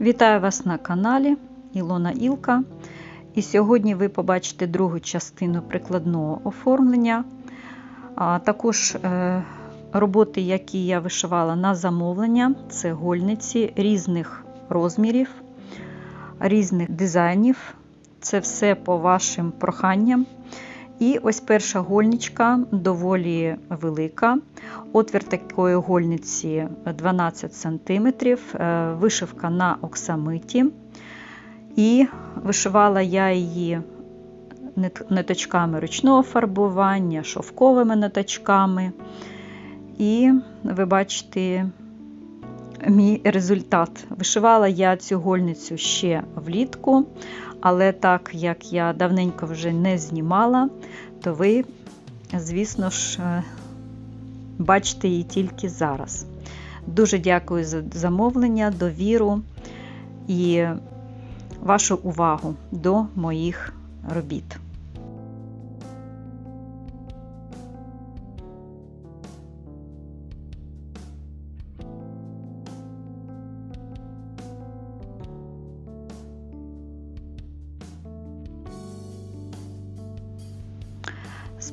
Вітаю вас на каналі Ілона Ілка. І сьогодні ви побачите другу частину прикладного оформлення, а також е, роботи, які я вишивала на замовлення. Це гольниці різних розмірів, різних дизайнів. Це все по вашим проханням. І ось перша гольничка доволі велика. Отвір такої гольниці 12 см, вишивка на оксамиті. І вишивала я її ниточками ручного фарбування, шовковими ниточками. І ви бачите мій результат. Вишивала я цю гольницю ще влітку, але так як я давненько вже не знімала, то ви, звісно ж, бачите її тільки зараз. Дуже дякую за замовлення, довіру і вашу увагу до моїх робіт.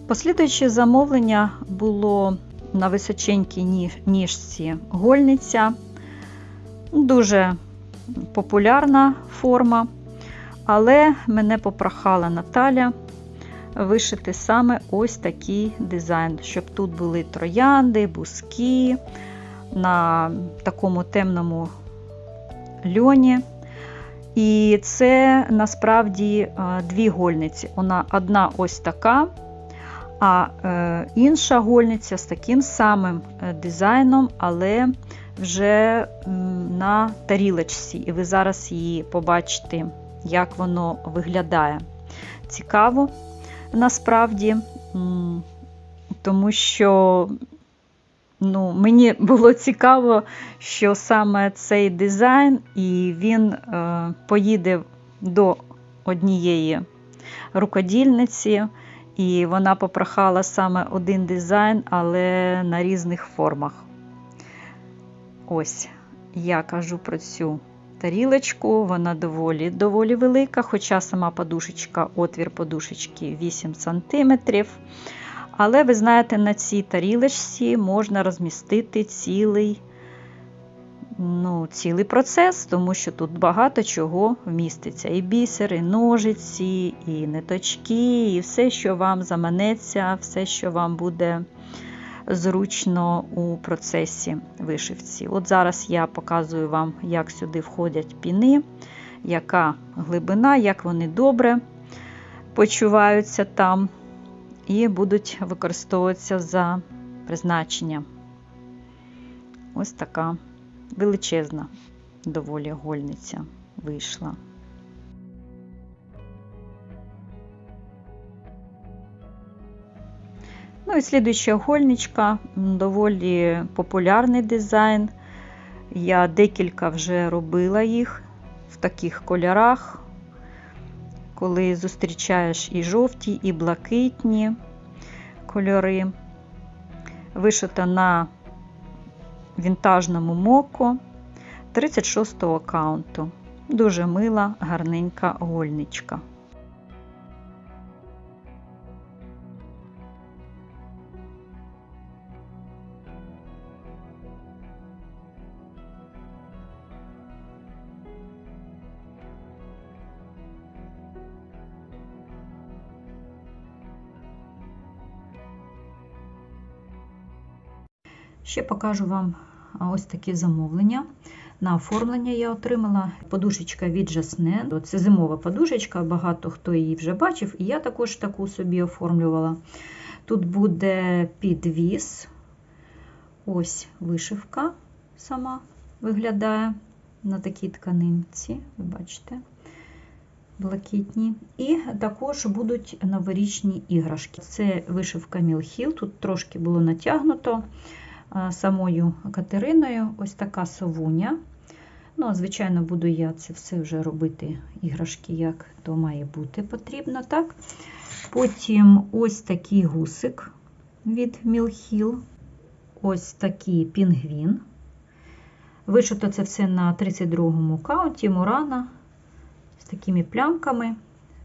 Послідуюче замовлення було на височенькій ніжці гольниця. Дуже популярна форма, але мене попрохала Наталя вишити саме ось такий дизайн, щоб тут були троянди, бузки на такому темному льоні. І це насправді дві гольниці. Вона одна ось така, а е, інша гольниця з таким самим дизайном, але вже на тарілочці, і ви зараз її побачите, як воно виглядає. Цікаво, насправді, тому що ну, мені було цікаво, що саме цей дизайн, і він е, поїде до однієї рукодільниці, і вона попрохала саме один дизайн, але на різних формах. Ось, я кажу про цю тарілочку, вона доволі доволі велика, хоча сама подушечка, отвір подушечки 8 см. Але ви знаєте, на цій тарілочці можна розмістити цілий ну, цілий процес, тому що тут багато чого вміститься. І бісер, і ножиці, і ниточки, і все, що вам заманеться, все, що вам буде зручно у процесі вишивці. От зараз я показую вам, як сюди входять піни, яка глибина, як вони добре почуваються там і будуть використовуватися за призначенням. Ось така величезна доволі гольниця вийшла. Ну і слідуюча гольничка, доволі популярний дизайн. Я декілька вже робила їх в таких кольорах, коли зустрічаєш і жовті, і блакитні кольори. Вишита на вінтажному моко 36-го каунту. Дуже мила, гарненька гольничка. Ще покажу вам ось такі замовлення. На оформлення я отримала подушечка від Жасне. Це зимова подушечка, багато хто її вже бачив, і я також таку собі оформлювала. Тут буде підвіз, ось вишивка сама виглядає на такій тканинці, ви бачите, блакитні. І також будуть новорічні іграшки. Це вишивка Мілхіл, тут трошки було натягнуто самою Катериною ось така совуня. Ну, Звичайно, буду я це все вже робити, іграшки, як то має бути потрібно. так. Потім ось такий гусик від Мілхіл, ось такий пінгвін Вишито це все на 32-му каунті Мурана з такими плямками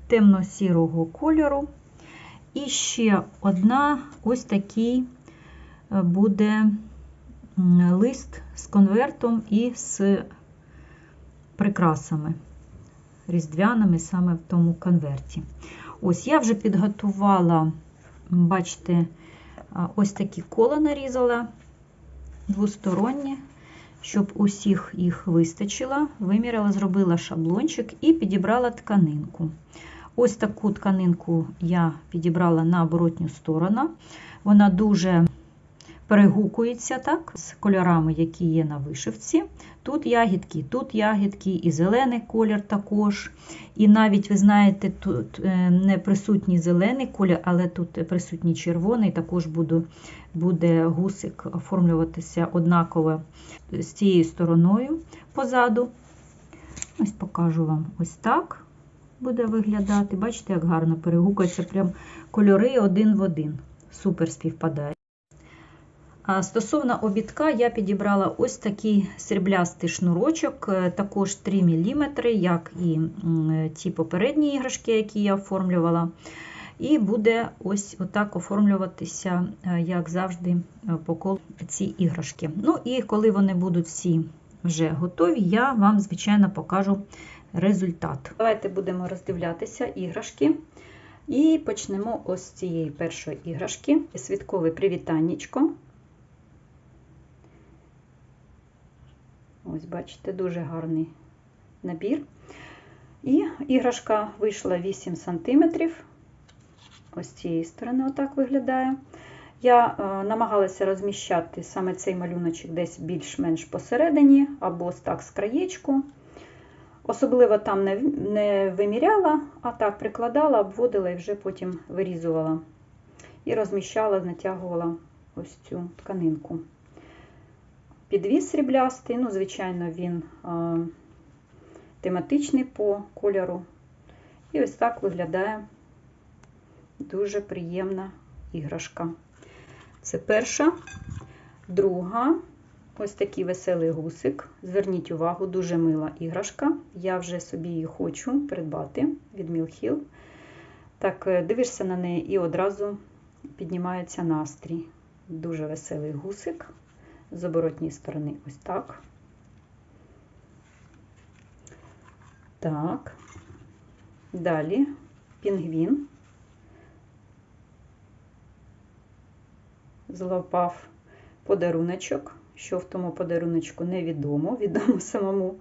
темно-сірого кольору. І ще одна ось такий буде лист з конвертом і з прикрасами різдвяними саме в тому конверті. Ось я вже підготувала, бачите, ось такі кола нарізала двосторонні, щоб усіх їх вистачило. Виміряла, зробила шаблончик і підібрала тканинку. Ось таку тканинку я підібрала на оборотню сторону. Вона дуже перегукується так, з кольорами, які є на вишивці. Тут ягідки, тут ягідки, і зелений колір також. І навіть, ви знаєте, тут е, не присутній зелений колір, але тут присутній червоний, також буде, буде гусик оформлюватися однаково з цією стороною позаду. Ось покажу вам ось так буде виглядати. Бачите, як гарно перегукуються прям кольори один в один. Супер співпадає. Стосовно обідка, я підібрала ось такий сріблястий шнурочок, е, також 3 мм, як і ті попередні іграшки, які я оформлювала. І буде ось отак оформлюватися, е, як завжди, е, по колу ці іграшки. Ну і коли вони будуть всі вже готові, я вам, звичайно, покажу результат. Давайте будемо роздивлятися іграшки. І почнемо ось з цієї першої іграшки. Святкове привітаннячко. Ось, бачите, дуже гарний набір. І іграшка вийшла 8 см. Ось з цієї сторони, отак виглядає. Я е, намагалася розміщати саме цей малюночок десь більш-менш посередині, або так з краєчку. Особливо там не, не виміряла, а так прикладала, обводила і вже потім вирізувала. І розміщала, натягувала ось цю тканинку. Підвіз сріблястий, ну, звичайно, він а, тематичний по кольору. І ось так виглядає дуже приємна іграшка. Це перша, друга. Ось такий веселий гусик. Зверніть увагу, дуже мила іграшка. Я вже собі її хочу придбати від Мілхіл. Так, е, дивишся на неї і одразу піднімається настрій. Дуже веселий гусик. З оборотній сторони ось так. Так. Далі пінгвін. Злопав подаруночок. Що в тому подаруночку невідомо, відомо самому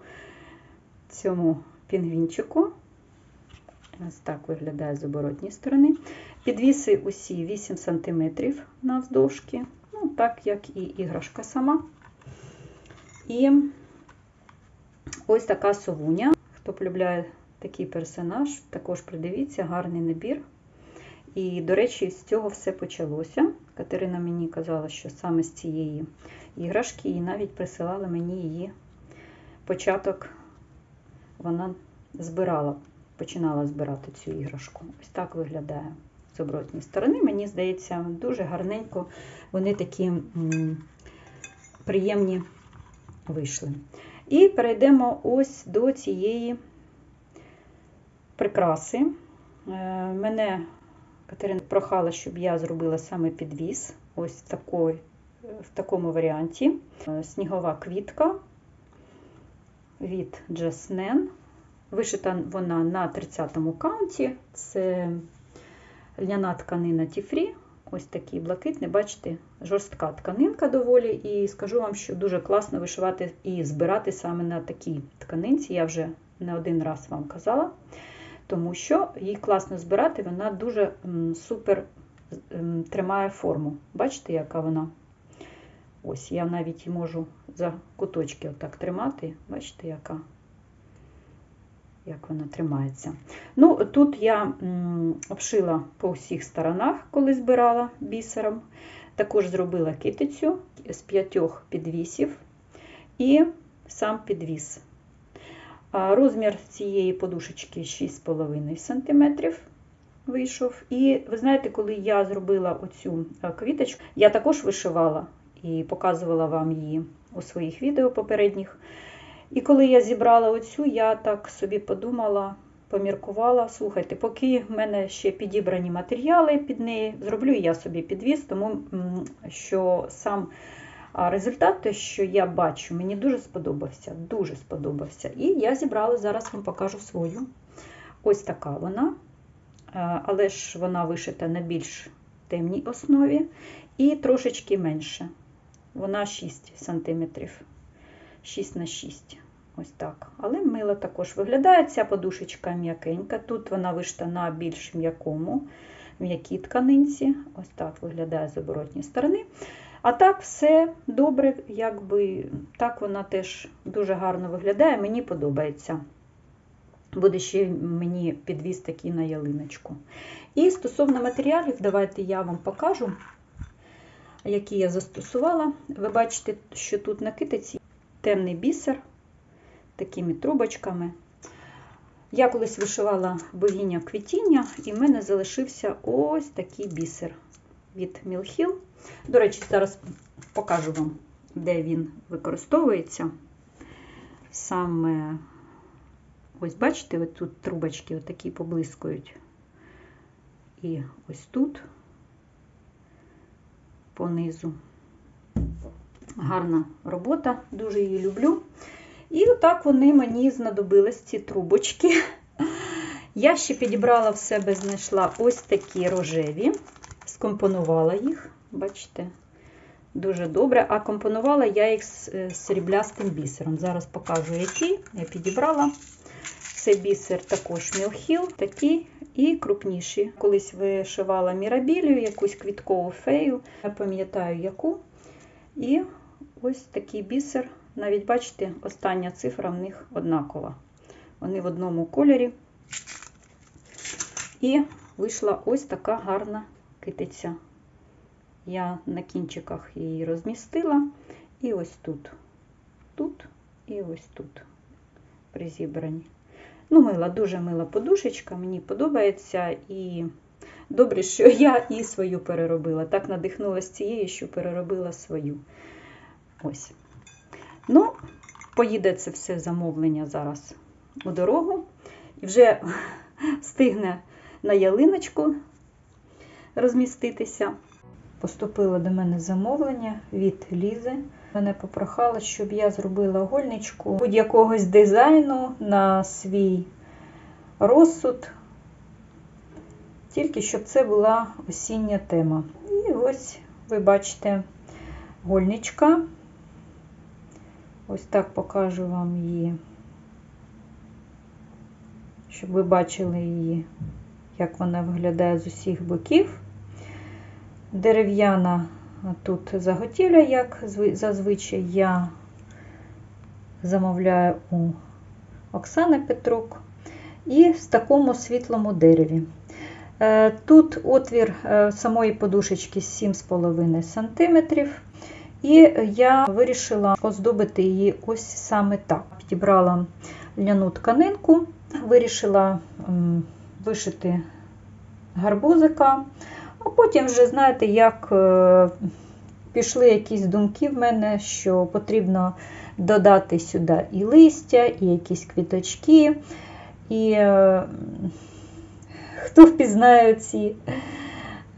цьому пінгвінчику. Ось так виглядає з оборотній сторони. Підвіси усі 8 см навздовжки, так як і іграшка сама. І ось така совуня. Хто полюбляє такий персонаж, також придивіться, гарний набір. І, до речі, з цього все почалося. Катерина мені казала, що саме з цієї іграшки, і навіть присилала мені її початок, вона збирала, починала збирати цю іграшку. Ось так виглядає з оборотньої сторони. Мені здається, дуже гарненько вони такі приємні вийшли. І перейдемо ось до цієї прикраси. Е, Мене Катерина прохала, щоб я зробила саме підвіз. Ось в, такої, в такому варіанті. Снігова квітка від Джаснен. Вишита вона на 30-му каунті. Це льняна тканина Тіфрі. Ось такий блакитний, бачите, жорстка тканинка доволі. І скажу вам, що дуже класно вишивати і збирати саме на такій тканинці. Я вже не один раз вам казала тому що її класно збирати, вона дуже супер тримає форму. Бачите, яка вона? Ось, я навіть можу за куточки отак тримати. Бачите, яка? Як вона тримається. Ну, Тут я обшила по всіх сторонах, коли збирала бісером. Також зробила китицю з п'ятьох підвісів і сам підвіс. Розмір цієї подушечки 6,5 см вийшов. І ви знаєте, коли я зробила оцю квіточку, я також вишивала і показувала вам її у своїх відео попередніх. І коли я зібрала оцю, я так собі подумала, поміркувала. Слухайте, поки в мене ще підібрані матеріали під неї, зроблю я собі підвіз, тому що сам результат, те, що я бачу, мені дуже сподобався. Дуже сподобався. І я зібрала, зараз вам покажу свою. Ось така вона, але ж вона вишита на більш темній основі і трошечки менше. Вона 6 см. 6 на 6 Ось так. Але мило також виглядає. Ця подушечка м'якенька. Тут вона вишита на більш м'якому, м'якій тканинці. Ось так виглядає з оборотньої сторони. А так все добре, якби так вона теж дуже гарно виглядає, мені подобається. Буде ще мені підвіз такий на ялиночку. І стосовно матеріалів, давайте я вам покажу, які я застосувала. Ви бачите, що тут на китиці темний бісер такими трубочками. Я колись вишивала богиня квітіння, і в мене залишився ось такий бісер від Мілхіл. До речі, зараз покажу вам, де він використовується. Саме, ось бачите, ось тут трубочки отакі поблискують. І ось тут понизу. Гарна робота, дуже її люблю. І отак вони мені знадобились, ці трубочки. Я ще підібрала в себе, знайшла ось такі рожеві, скомпонувала їх, бачите, дуже добре. А компонувала я їх з сріблястим бісером. Зараз покажу, які я підібрала. Це бісер також Мілхіл, такий і крупніші. Колись вишивала мірабілію, якусь квіткову фею, я пам'ятаю яку. І ось такий бісер. Навіть, бачите, остання цифра в них однакова. Вони в одному кольорі. І вийшла ось така гарна китиця. Я на кінчиках її розмістила. І ось тут, тут і ось тут призібрані. Ну, мила, дуже мила подушечка, мені подобається. І добре, що я і свою переробила. Так надихнулася цією, що переробила свою. Ось. Ну, поїде це все замовлення зараз у дорогу. І вже встигне на ялиночку розміститися. Поступило до мене замовлення від Лізи. Мене попрохала, щоб я зробила гольничку будь-якогось дизайну на свій розсуд, тільки щоб це була осіння тема. І ось ви бачите гольничка. Ось так покажу вам її, щоб ви бачили її, як вона виглядає з усіх боків. Дерев'яна тут заготівля, як зазвичай я замовляю у Оксани Петрук. І в такому світлому дереві. Тут отвір самої подушечки 7,5 см. І я вирішила оздобити її ось саме так. Підібрала ляну тканинку, вирішила вишити гарбузика, а потім вже, знаєте, як пішли якісь думки в мене, що потрібно додати сюди і листя, і якісь квіточки. І хто впізнає ці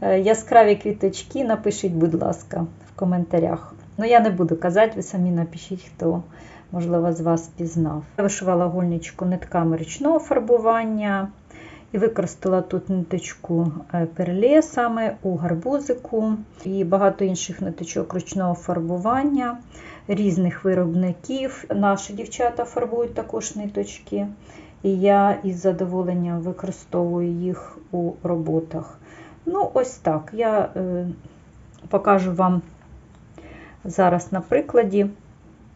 яскраві квіточки, напишіть, будь ласка, в коментарях. Ну, я не буду казати, ви самі напишіть, хто, можливо, з вас пізнав. Я вишивала гольничку нитками ручного фарбування і використала тут ниточку перле саме у гарбузику і багато інших ниточок ручного фарбування, різних виробників. Наші дівчата фарбують також ниточки, і я із задоволенням використовую їх у роботах. Ну, ось так. Я е, покажу вам зараз на прикладі,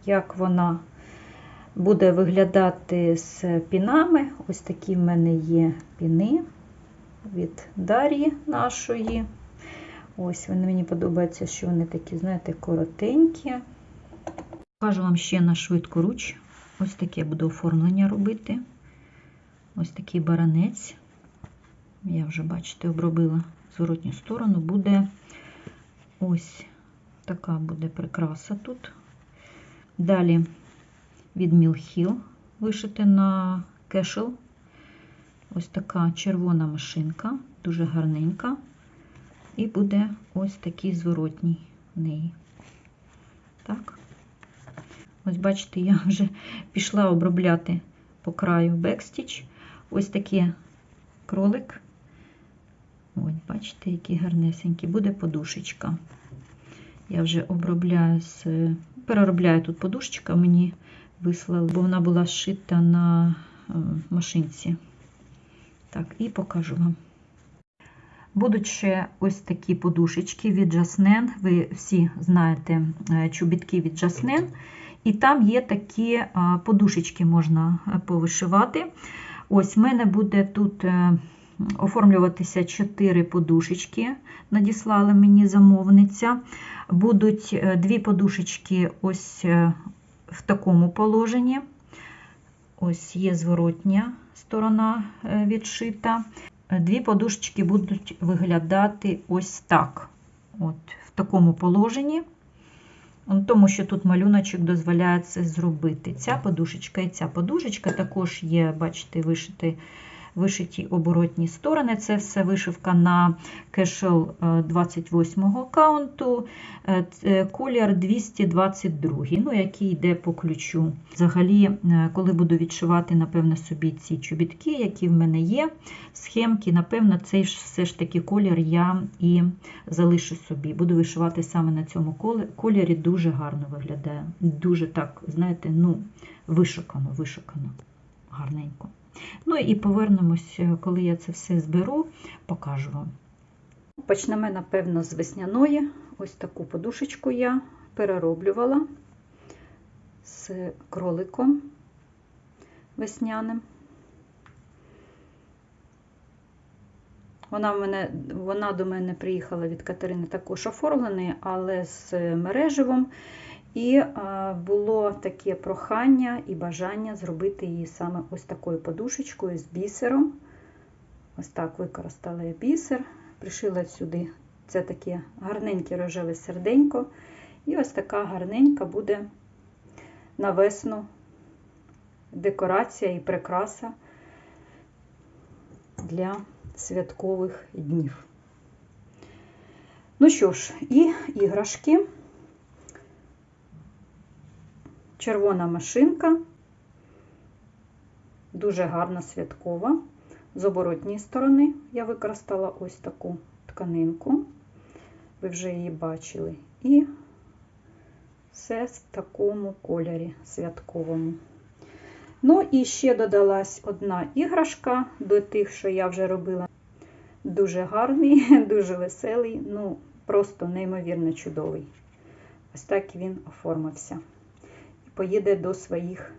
як вона буде виглядати з пінами. Ось такі в мене є піни від Дар'ї нашої. Ось вони мені подобається, що вони такі, знаєте, коротенькі. Покажу вам ще на швидку руч. Ось таке буду оформлення робити. Ось такий баранець. Я вже, бачите, обробила зворотню сторону, буде ось така буде прикраса тут. Далі від Мілхіл вишити на кешел. Ось така червона машинка, дуже гарненька. І буде ось такий зворотній в неї. Так. Ось, бачите, я вже пішла обробляти по краю бекстіч. Ось такий кролик. Ось, бачите, який гарнесенький. Буде подушечка. Я вже обробляю з. Переробляю тут подушечка, мені вислали, бо вона була зшита на е, машинці. Так, і покажу вам. Будуть ще ось такі подушечки від Жаснен. Ви всі знаєте е, чобітки від Жаснен. І там є такі е, подушечки, можна повишивати. Ось в мене буде тут оформлюватися 4 подушечки, надіслала мені замовниця. Будуть дві подушечки ось в такому положенні. Ось є зворотня сторона відшита. Дві подушечки будуть виглядати ось так. От, В такому положенні. Тому що тут малюночок дозволяє це зробити. Ця подушечка і ця подушечка також є, бачите, вишитий вишиті оборотні сторони. Це все вишивка на кешел 28 каунту, е, колір 222, ну, який йде по ключу. Взагалі, е, коли буду відшивати, напевно, собі ці чобітки, які в мене є, схемки, напевно, цей все ж таки колір я і залишу собі. Буду вишивати саме на цьому кольорі, дуже гарно виглядає. Дуже так, знаєте, ну, вишукано, вишукано, гарненько. Ну і повернемось, е, коли я це все зберу, покажу вам. Почнемо, напевно, з весняної. Ось таку подушечку я перероблювала з кроликом весняним. Вона в мене, вона до мене приїхала від Катерини також оформлений, але з мереживом. І було таке прохання і бажання зробити її саме ось такою подушечкою з бісером. Ось так використала я бісер, пришила сюди це таке гарненьке рожеве серденько. І ось така гарненька буде на весну декорація і прикраса для святкових днів. Ну що ж, і іграшки червона машинка, дуже гарна святкова. З оборотньої сторони я використала ось таку тканинку, ви вже її бачили, і все в такому кольорі святковому. Ну, і ще додалась одна іграшка до тих, що я вже робила. Дуже гарний, дуже веселий, ну, просто неймовірно чудовий. Ось так він оформився поїде до своїх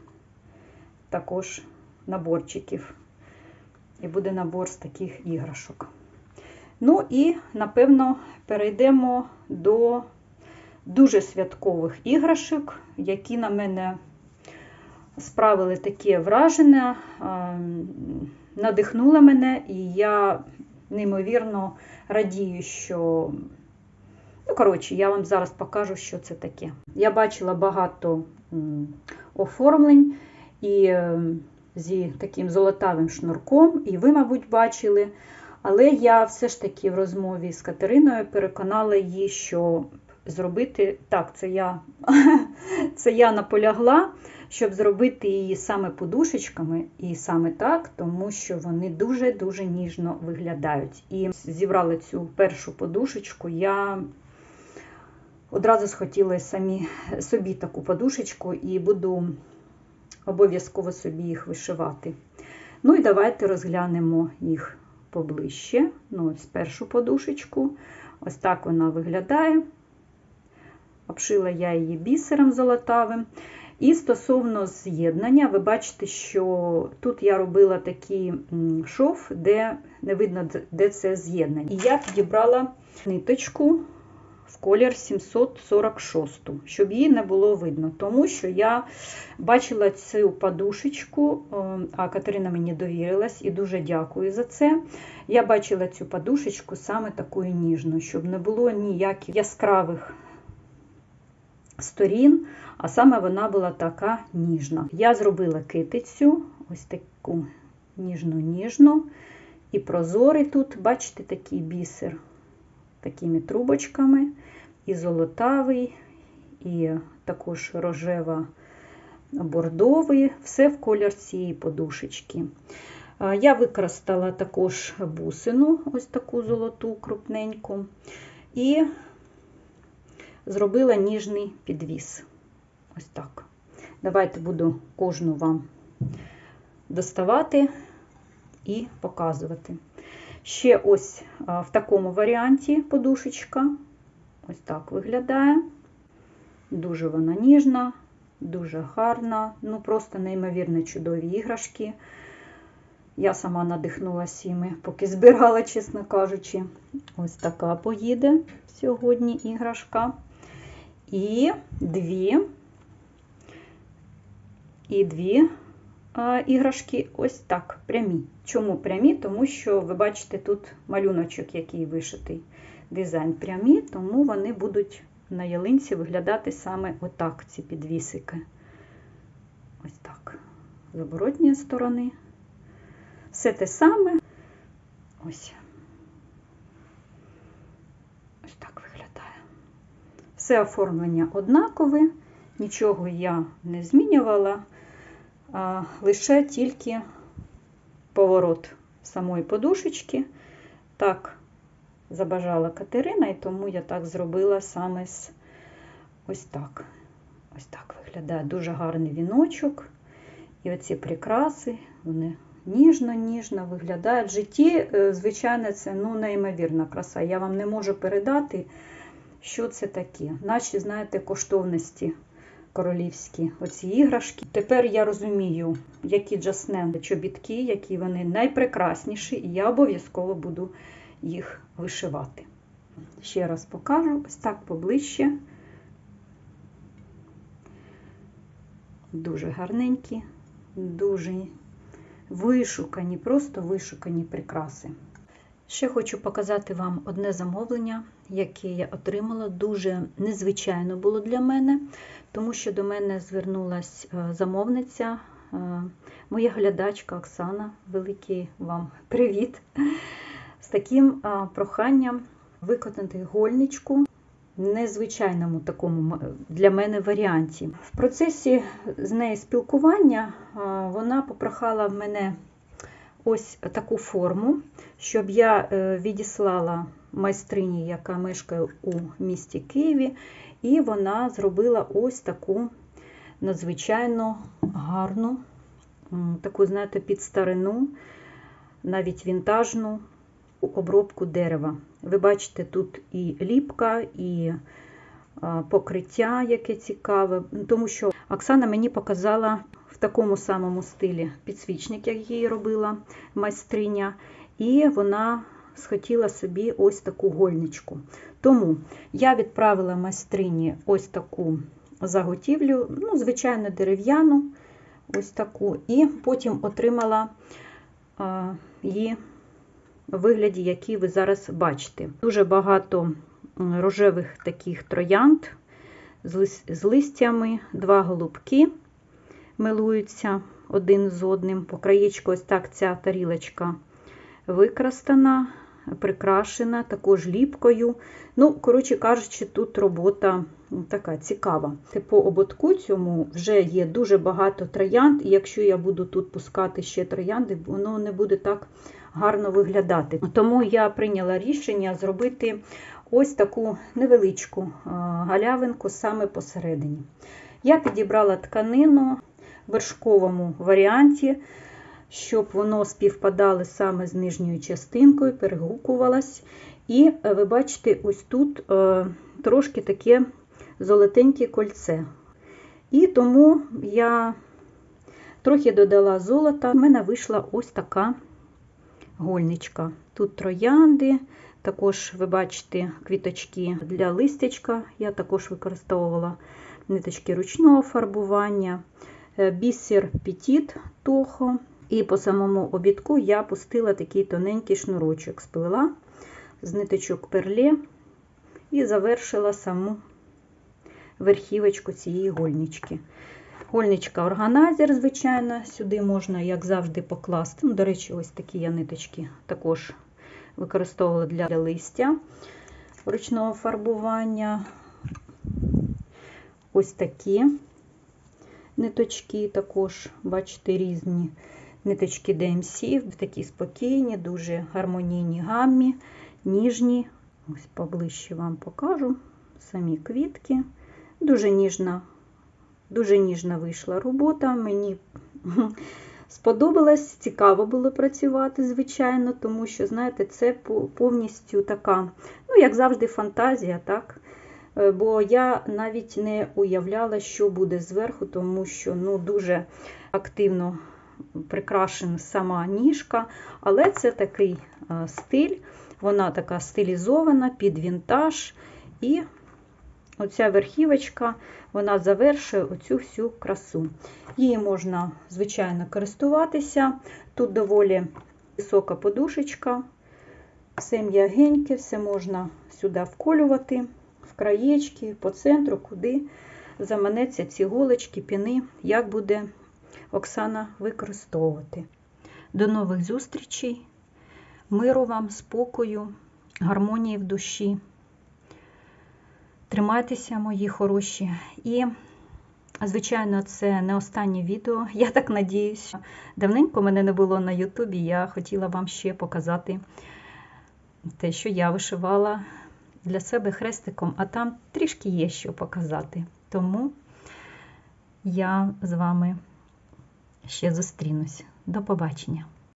також наборчиків. І буде набор з таких іграшок. Ну і, напевно, перейдемо до дуже святкових іграшок, які на мене справили таке враження, надихнули мене, і я неймовірно радію, що Ну, коротше, я вам зараз покажу, що це таке. Я бачила багато оформлень і е, зі таким золотавим шнурком, і ви, мабуть, бачили. Але я все ж таки в розмові з Катериною переконала її, що зробити так, це я це я наполягла, щоб зробити її саме подушечками, і саме так, тому що вони дуже-дуже ніжно виглядають. І зібрала цю першу подушечку я Одразу схотіли самі, собі таку подушечку і буду обов'язково собі їх вишивати. Ну і давайте розглянемо їх поближче. Ну, ось першу подушечку. Ось так вона виглядає. Обшила я її бісером золотавим. І стосовно з'єднання, ви бачите, що тут я робила такий шов, де не видно, де це з'єднання. І я підібрала ниточку в колір 746, щоб її не було видно, тому що я бачила цю подушечку, е, а Катерина мені довірилась і дуже дякую за це. Я бачила цю подушечку саме такою ніжною, щоб не було ніяких яскравих сторін, а саме вона була така ніжна. Я зробила китицю, ось таку ніжну-ніжну. І прозорий тут, бачите, такий бісер такими трубочками, і золотавий, і також рожева бордовий, все в колір цієї подушечки. Я використала також бусину, ось таку золоту, крупненьку, і зробила ніжний підвіс. Ось так. Давайте буду кожну вам доставати і показувати. Ще ось в такому варіанті подушечка. Ось так виглядає. Дуже вона ніжна, дуже гарна, ну просто неймовірно чудові іграшки. Я сама надихнулася іми, поки збирала, чесно кажучи. Ось така поїде сьогодні іграшка. І дві, і дві іграшки ось так, прямі. Чому прямі? Тому що ви бачите тут малюночок, який вишитий. Дизайн прямі, тому вони будуть на ялинці виглядати саме отак, ці підвісики. Ось так. З оборотньої сторони. Все те саме. Ось. Ось так виглядає. Все оформлення однакове, нічого я не змінювала лише тільки поворот самої подушечки. Так забажала Катерина, і тому я так зробила саме з ось так. Ось так виглядає дуже гарний віночок. І оці прикраси, вони ніжно-ніжно виглядають. В житті, е, звичайно, це ну, неймовірна краса. Я вам не можу передати, що це таке. Наші, знаєте, коштовності королівські оці іграшки. Тепер я розумію, які джаснен чобітки, які вони найпрекрасніші, і я обов'язково буду їх вишивати. Ще раз покажу, ось так поближче. Дуже гарненькі, дуже вишукані, просто вишукані прикраси. Ще хочу показати вам одне замовлення, яке я отримала. Дуже незвичайно було для мене, тому що до мене звернулася е, замовниця, е, моя глядачка Оксана. Великий вам привіт! З таким е, проханням виконати гольничку. Незвичайному такому для мене варіанті. В процесі з нею спілкування вона попрохала в мене ось таку форму, щоб я відіслала майстрині, яка мешкає у місті Києві, і вона зробила ось таку надзвичайно гарну, таку, знаєте, під старину, навіть вінтажну обробку дерева. Ви бачите, тут і ліпка, і покриття, яке цікаве, тому що Оксана мені показала В такому самому стилі підсвічник, як її робила майстриня, і вона схотіла собі ось таку гольничку. Тому я відправила майстрині ось таку заготівлю, ну, звичайно, дерев'яну, ось таку, і потім отримала її в вигляді, який ви зараз бачите. Дуже багато рожевих таких троянд з листями, два голубки милуються один з одним. По краєчку ось так ця тарілочка викрастана, прикрашена, також ліпкою. Ну, коротше кажучи, тут робота така цікава. По ободку цьому вже є дуже багато троянд, і якщо я буду тут пускати ще троянди, воно не буде так гарно виглядати. Тому я прийняла рішення зробити ось таку невеличку галявинку саме посередині. Я підібрала тканину в вершковому варіанті, щоб воно співпадало саме з нижньою частинкою, перегукувалось. І е, ви бачите, ось тут е, трошки таке золотеньке кольце. І тому я трохи додала золота, в мене вийшла ось така гольничка. Тут троянди, також, ви бачите, квіточки для листячка. Я також використовувала ниточки ручного фарбування. Е, бісер Петіт Тохо. І по самому обідку я пустила такий тоненький шнурочок, сплила з ниточок перле і завершила саму верхівочку цієї гольнички. Гольничка органайзер, звичайно, сюди можна, як завжди, покласти. Ну, До речі, ось такі я ниточки також використовувала для листя ручного фарбування. Ось такі ниточки також, бачите, різні ниточки DMC, такі спокійні, дуже гармонійні гаммі, ніжні. Ось поближче вам покажу самі квітки. Дуже ніжна, дуже ніжна вийшла робота. Мені сподобалось, цікаво було працювати, звичайно, тому що, знаєте, це повністю така, ну, як завжди, фантазія, так? Е, бо я навіть не уявляла, що буде зверху, тому що ну, дуже активно прикрашена сама ніжка, але це такий е, стиль, вона така стилізована під вінтаж. І оця верхівочка вона завершує оцю всю красу. Її можна, звичайно, користуватися. Тут доволі висока подушечка, все м'ягеньке, все можна сюди вколювати в краєчки, по центру, куди заманеться ці голочки, піни, як буде Оксана використовувати. До нових зустрічей, миру вам, спокою, гармонії в душі. Тримайтеся, мої хороші. І, звичайно, це не останнє відео. Я так надіюсь. Давненько мене не було на Ютубі. Я хотіла вам ще показати те, що я вишивала для себе хрестиком, а там трішки є що показати. Тому я з вами ще зустрінусь. До побачення!